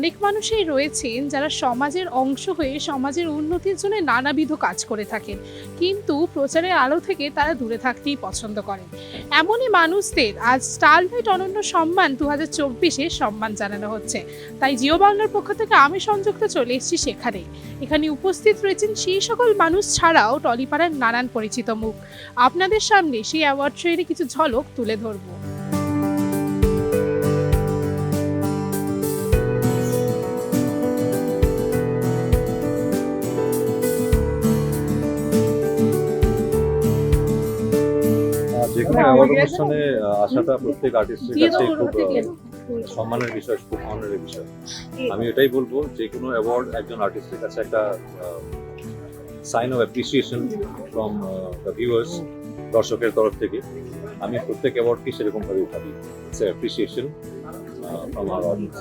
অনেক মানুষই রয়েছেন যারা সমাজের অংশ হয়ে সমাজের উন্নতির জন্য নানাবিধ কাজ করে থাকেন। কিন্তু প্রচারের আলো থেকে তারা দূরে থাকতেই পছন্দ করেন। এমনই মানুষদের আজ স্টারলাইট অনন্য সম্মান দু হাজার চব্বিশে সম্মান জানানো হচ্ছে। তাই জিও বাংলার পক্ষ থেকে আমি সংযুক্ত চলে এসেছি সেখানে এখানে উপস্থিত রয়েছেন সেই সকল মানুষ ছাড়াও টলিপাড়ার নানান পরিচিত মুখ। আপনাদের সামনে সেই অ্যাওয়ার্ড শোয়ের কিছু ঝলক তুলে ধরবো। আহ, যে অ্যাওয়ার্ড অনুষ্ঠানে আসাটা প্রত্যেক আর্টিস্টের কাছে খুব সম্মানের বিষয় খুব অনারের বিষয়। আমি এটাই বলব যে কোনো অ্যাওয়ার্ড একজন আর্টিস্টের কাছে একটা sign of appreciation from the viewers দর্শকের তরফ থেকে আমি প্রত্যেক অ্যাওয়ার্ডকে সেরকম ভাবে ভাবি it's appreciation from our audience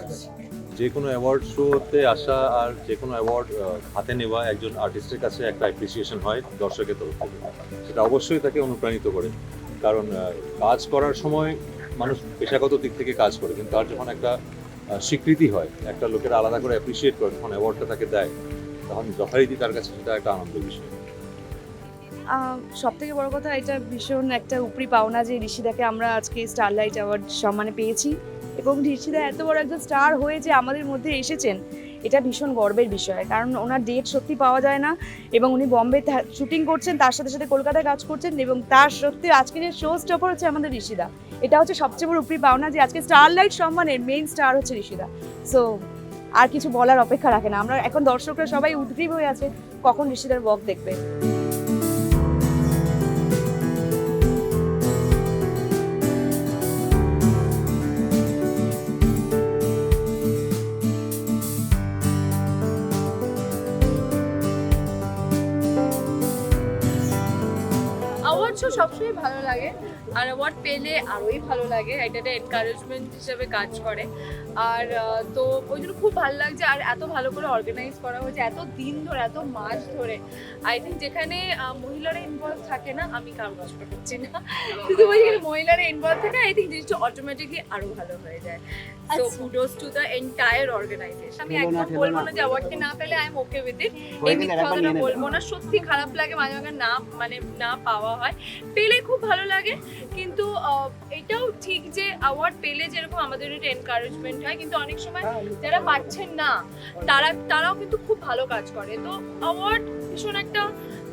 যে কোনো অ্যাওয়ার্ড শোতে আসা আর যে কোনো অ্যাওয়ার্ড হাতে নেওয়া একজন আর্টিস্টের কাছে একটা অ্যাপ্রিসিয়েশন হয় দর্শকের তরফ থেকে। সেটা অবশ্যই তাকে অনুপ্রাণিত করে। কারণ কাজ করার সময় মানুষ পেশাগত দিক থেকে কাজ করে, কিন্তু তার যখন একটা স্বীকৃতি হয়, একটা লোকের আলাদা করে অ্যাপ্রিসিয়েট করে, যখন অ্যাওয়ার্ডটা তাকে দেয়, তখন যথারীতি তার কাছে সেটা একটা আনন্দের বিষয়। সব থেকে বড় কথা, এটা ভীষণ একটা উপরি পাওনা যে ঋষিদাকে আমরা আজকে স্টারলাইট অ্যাওয়ার্ড সম্মানে পেয়েছি। এবং ঋষিদা এত বড় একজন স্টার হয়ে যে আমাদের মধ্যে এসেছেন এটা ভীষণ গর্বের বিষয়, কারণ ওনার ডেট সত্যি পাওয়া যায় না এবং উনি বম্বে শুটিং করছেন, তার সাথে সাথে কলকাতায় কাজ করছেন এবং তার সত্যি আজকে যে শো স্টপার হচ্ছে আমাদের ঋষিদা। এটা হচ্ছে সবচেয়ে বড় উপরি পাওনা যে আজকে স্টার লাইট সম্মানের মেইন স্টার হচ্ছে ঋষিদা। সো আর কিছু বলার অপেক্ষা রাখে না। আমরা এখন দর্শকরা সবাই উদ্গ্রীব হয়ে আছে কখন ঋষিদার বক দেখবে। সবসময় ভালো লাগে। আর অ্যাওয়ার্ড পেলে আরোই ভালো লাগে এটা একটা এনকারেজমেন্ট হিসেবে কাজ করে। আর তো ওই জন্য খুব ভালো লাগছে আর এত ভালো করে অর্গানাইজ করা হয়েছে এত দিন ধরে এত মাস ধরে। আই থিঙ্ক যেখানে মহিলারা ইনভলভ থাকে না আমি কারও কষ্ট করছি না। ওই যেখানে মহিলারা ইনভলভ থাকে আই থিঙ্ক জিনিসটা অটোমেটিকলি আরও ভালো হয়ে যায়। So kudos to the entire organisation আমি একদম বলব না যে অ্যাওয়ার্ডকে না পেলে I am okay with it এই কথাটা বলব না সত্যি খারাপ লাগে মাঝে মাঝে না মানে না পাওয়া হয়। পেলে খুব ভালো লাগে কিন্তু এটাও ঠিক যে অ্যাওয়ার্ড পেলে যেরকম আমাদের একটা এনকারেজমেন্ট হয় কিন্তু অনেক সময় যারা পাচ্ছেন না তারা তারাও কিন্তু খুব ভালো কাজ করে। তো অ্যাওয়ার্ড ভীষণ একটা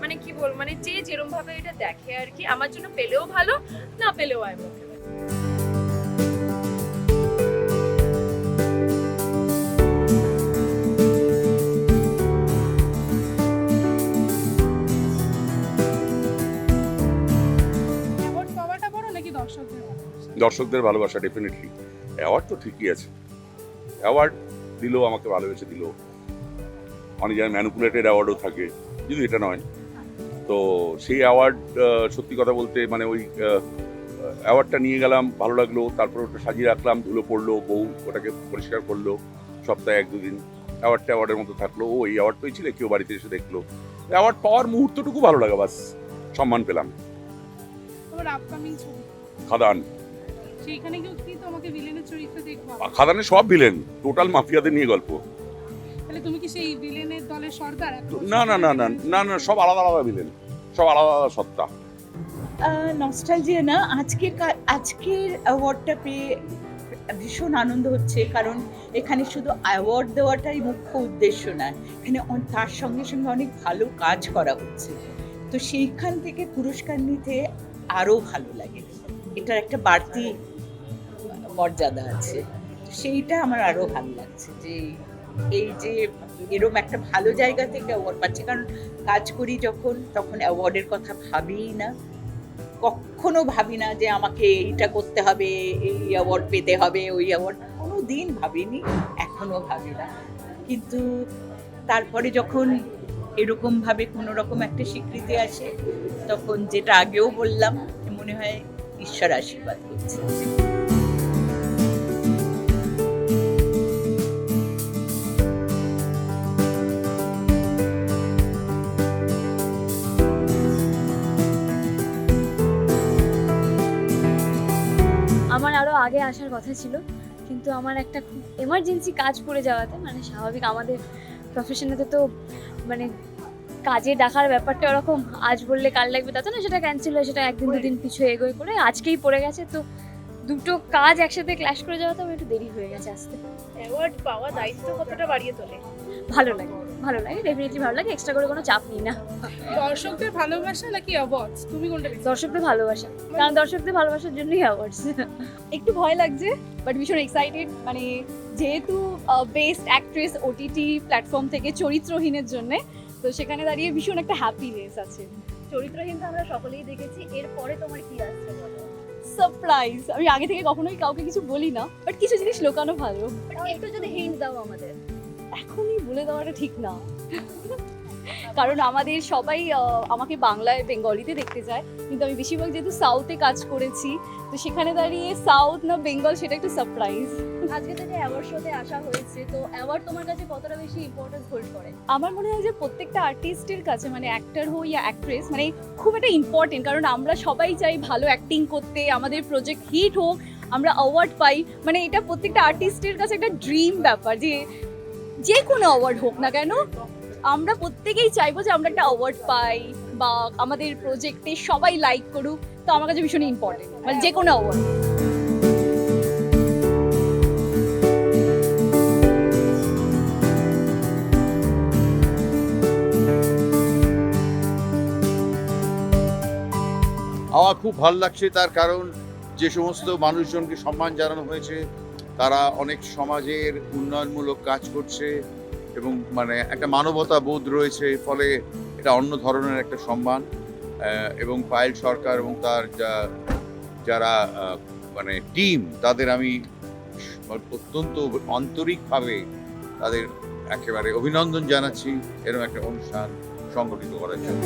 মানে কি বল মানে যে যেরকম ভাবে এটা দেখে আর কি আমার জন্য পেলেও ভালো না পেলেও আই দর্শকদের ভালোবাসা ডেফিনেটলি অ্যাওয়ার্ড তো ঠিকই আছে। অ্যাওয়ার্ড দিলেও আমাকে ভালোবেসে দিল অনেক জায়গায় ম্যানুপুলেটেড অ্যাওয়ার্ডও থাকে যদি এটা নয়। তো সেই অ্যাওয়ার্ড সত্যি কথা বলতে মানে ওই অ্যাওয়ার্ডটা নিয়ে গেলাম ভালো লাগল। তারপর ওটা সাজিয়ে রাখলাম ধুলো পড়ল বউ ওটাকে পরিষ্কার করল সপ্তাহে এক দুদিন। অ্যাওয়ার্ডটা অ্যাওয়ার্ডের মতো থাকল। ও এই অ্যাওয়ার্ড পেয়েছিলে? কেউ বাড়িতে এসে দেখল। অ্যাওয়ার্ড পাওয়ার মুহূর্তটুকু ভালো লাগে বাস। সম্মান পেলাম। খাদান। সেইখানে কি কি তোমাকে ভিলেনের চরিত্র দেখব খাদানে সব ভিলেন টোটাল মাফিয়াদের নিয়ে গল্প। তাহলে তুমি কি সেই ভিলেনের দলের সর্দার? না না না না না না সব আলাদা আলাদা ভিলেন সব আলাদা আলাদা সত্তা। নস্টালজিয়া না আজকের কা- আজকের অ্যাওয়ার্ডটা পেয়ে ভীষণ আনন্দ হচ্ছে কারণ এখানে শুধু অ্যাওয়ার্ড দেওয়াটাই মুখ্য উদ্দেশ্য না এখানে অন- তার সঙ্গে সঙ্গে অনেক ভালো কাজ করা হচ্ছে। তো সেইখান থেকে পুরস্কার নিতে আরও ভালো লাগে। এটার একটা বাড়তি মর্যাদা আছে। সেইটা আমার আরও ভালো লাগছে যে এই যে এরম একটা ভালো জায়গা থেকে অ্যাওয়ার্ড পাচ্ছে। কারণ কাজ করি যখন, তখন অ্যাওয়ার্ডের কথা ভাবিই না। কখনো ভাবি না যে আমাকে এইটা করতে হবে, এই অ্যাওয়ার্ড পেতে হবে, ওই অ্যাওয়ার্ড কোনো দিন ভাবিনি, এখনও ভাবি না। কিন্তু তারপরে যখন এরকমভাবে কোনো রকম একটা স্বীকৃতি আসে, তখন যেটা আগেও বললাম, মনে হয় ঈশ্বর আশীর্বাদ করছে। আগে আসার কথা ছিল কিন্তু আমার একটা খুব এমার্জেন্সি কাজ পড়ে যাওয়াতে মানে স্বাভাবিক আমাদের প্রফেশনেতে তো মানে কাজে ডাকার ব্যাপারটা ওরকম আজ বললে কাল লাগবে তা তো না সেটা ক্যান্সেল হয় সেটা একদিন দুদিন পিছু এগোয় করে আজকেই পড়ে গেছে তো দুটো কাজ একসাথে ক্ল্যাশ করে যাওয়াতে আমার একটু দেরি হয়ে গেছে আসতে। অ্যাওয়ার্ড পাওয়া দায়িত্ব কতটা বাড়িয়ে তোলে? ভালো লাগে। ভালো লাগে ডেফিনেটলি ভালো লাগে এক্সট্রা করে কোনো চাপ নিই না। দর্শকদের ভালোবাসা নাকি অ্যাওয়ার্ডস তুমি কোনটা বেশি দর্শকদের ভালোবাসা কারণ দর্শকদের ভালোবাসার জন্যই অ্যাওয়ার্ডস একটু ভয় লাগছে বাট ভীষণ এক্সাইটেড মানে যেহেতু বেস্ট অ্যাক্ট্রেস ওটিটি প্ল্যাটফর্ম থেকে চরিত্রহীনের জন্য তো সেখানে দাঁড়িয়ে ভীষণ একটা হ্যাপিনেস আছে। চরিত্রহীন তো আমরা সকলেই দেখেছি এরপরে তোমার কি আসছে সারপ্রাইজ আমি আগে থেকে কখনোই কাউকে কিছু বলি না বাট কিছু জিনিস লোকানো ভালো। একটু যদি হিন্ট দাও আমাদের। এখনই বলে দেওয়াটা ঠিক না। কারণ আমাদের সবাই আমাকে বাংলায় বেঙ্গলিতে দেখতে চায়। কিন্তু আমি বেশিরভাগ যেহেতু সাউথে কাজ করেছি তো সেখানে দাঁড়িয়ে সাউথ না বেঙ্গল সেটা একটু সারপ্রাইজ আজকে থেকে অ্যাওয়ার্ড শোতে আসা হয়েছে তো অ্যাওয়ার্ড তোমার কাছে কতটা বেশি ইম্পর্টেন্স হোল্ড করে? আমার মনে হয় যে প্রত্যেকটা আর্টিস্টের কাছে মানে অ্যাক্টর হোক ইয়া অ্যাক্ট্রেস মানে খুব একটা ইম্পর্টেন্ট কারণ আমরা সবাই চাই ভালো অ্যাক্টিং করতে আমাদের প্রজেক্ট হিট হোক আমরা অ্যাওয়ার্ড পাই। মানে এটা প্রত্যেকটা আর্টিস্টের কাছে একটা ড্রিম ব্যাপার যে যে কোনো অ্যাওয়ার্ড হোক না কেন, আমরা প্রত্যেকেই চাইব যে আমরা একটা অ্যাওয়ার্ড পাই বা আমাদের প্রজেক্টে সবাই লাইক করুক, তো আমার কাছে ভীষণ ইম্পর্টেন্ট মানে যে কোনো অ্যাওয়ার্ড আমার খুব ভালো লাগছে তার কারণ যে সমস্ত মানুষজনকে সম্মান জানানো হয়েছে তারা অনেক সমাজের উন্নয়নমূলক কাজ করছে এবং মানে একটা মানবতা বোধ রয়েছে, ফলে এটা অন্য ধরনের একটা সম্মান এবং পায়েল সরকার এবং তার যা, যারা মানে টিম, তাদের আমি অত্যন্ত আন্তরিকভাবে তাদের একেবারে অভিনন্দন জানাচ্ছি। এরকম একটা অনুষ্ঠান সংগঠিত করার জন্য।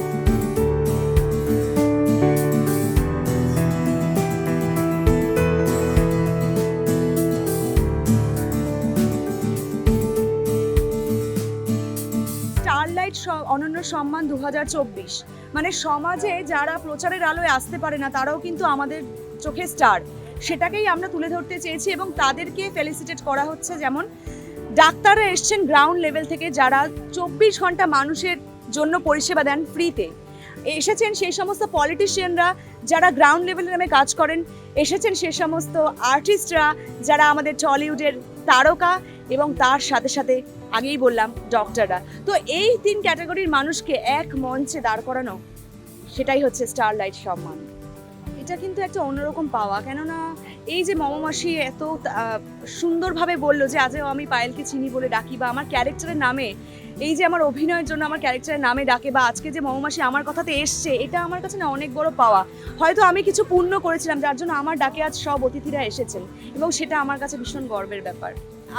স্টারলাইট অনন্য সম্মান দু হাজার চব্বিশ। মানে সমাজে যারা প্রচারের আলোয় আসতে পারে না, তারাও কিন্তু আমাদের চোখে স্টার সেটাকেই আমরা তুলে ধরতে চেয়েছি এবং তাদেরকে ফেলিসিটেট করা হচ্ছে যেমন, ডাক্তাররা এসছেন গ্রাউন্ড লেভেল থেকে যারা চব্বিশ ঘণ্টা মানুষের জন্য পরিষেবা দেন ফ্রিতে এসেছেন সেই সমস্ত পলিটিশিয়ানরা যারা গ্রাউন্ড লেভেলে নামে কাজ করেন, এসেছেন সে সমস্ত আর্টিস্টরা যারা আমাদের টলিউডের তারকা এবং তার সাথে সাথে আগেই বললাম ডক্টররা তো এই তিন ক্যাটাগরির মানুষকে এক মঞ্চে দাঁড় করানো, সেটাই হচ্ছে স্টারলাইট সম্মান। এটা কিন্তু একটা অন্যরকম পাওয়া। কেননা এই যে মমমাসি এত সুন্দরভাবে বলল যে, আজও আমি পায়েলকে চিনি বলে ডাকি বা আমার ক্যারেক্টারের নামে, এই যে আমার অভিনয়ের জন্য আমার ক্যারেক্টারের নামে ডাকে বা আজকে যে মমমাসি আমার কথাতে এসছে, এটা আমার কাছে না অনেক বড় পাওয়া। হয়তো আমি কিছু পূর্ণ করেছিলাম, যার জন্য আমার ডাকে আজ সব অতিথিরা এসেছেন এবং সেটা আমার কাছে ভীষণ গর্বের ব্যাপার।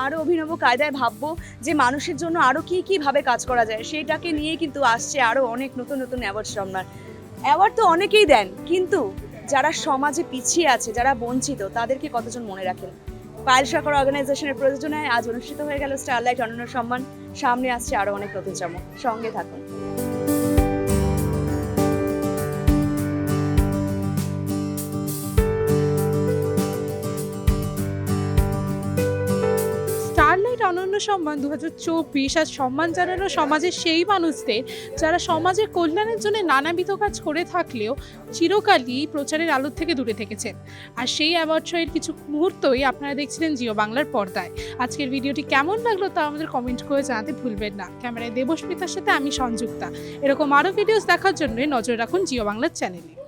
আরও অভিনব কায়দায় ভাববো যে মানুষের জন্য আরও কী কীভাবে কাজ করা যায়, সেটাকে নিয়ে কিন্তু আসছে আরও অনেক নতুন নতুন অ্যাওয়ার্ড সম্মান অ্যাওয়ার্ড তো অনেকেই দেন, কিন্তু যারা সমাজে পিছিয়ে আছে, যারা বঞ্চিত, তাদেরকে কতজন মনে রাখেন? পায়েল সরকার অর্গানাইজেশনের প্রযোজনায় আজ অনুষ্ঠিত হয়ে গেল স্টারলাইট অনন্য সম্মান। সামনে আসছে আরও অনেক নতুন চমক। সঙ্গে থাকুন। স্টারলাইট সম্মান দু হাজার চব্বিশ আর সম্মান জানানো সমাজের সেই মানুষদের যারা সমাজের কল্যাণের জন্য নানাবিধ কাজ করে থাকলেও চিরকালই প্রচারের আলোর থেকে দূরে থেকেছেন আর সেই অ্যাওয়ার্ড শোয়ের কিছু মুহূর্তই আপনারা দেখছিলেন জিও বাংলার পর্দায়। আজকের ভিডিওটি কেমন লাগল তা আমাদের কমেন্ট করে জানাতে ভুলবেন না। ক্যামেরায় দেবস্মিতার সাথে আমি সংযুক্তা। এরকম আরও ভিডিওস দেখার জন্য নজর রাখুন জিও বাংলার চ্যানেলে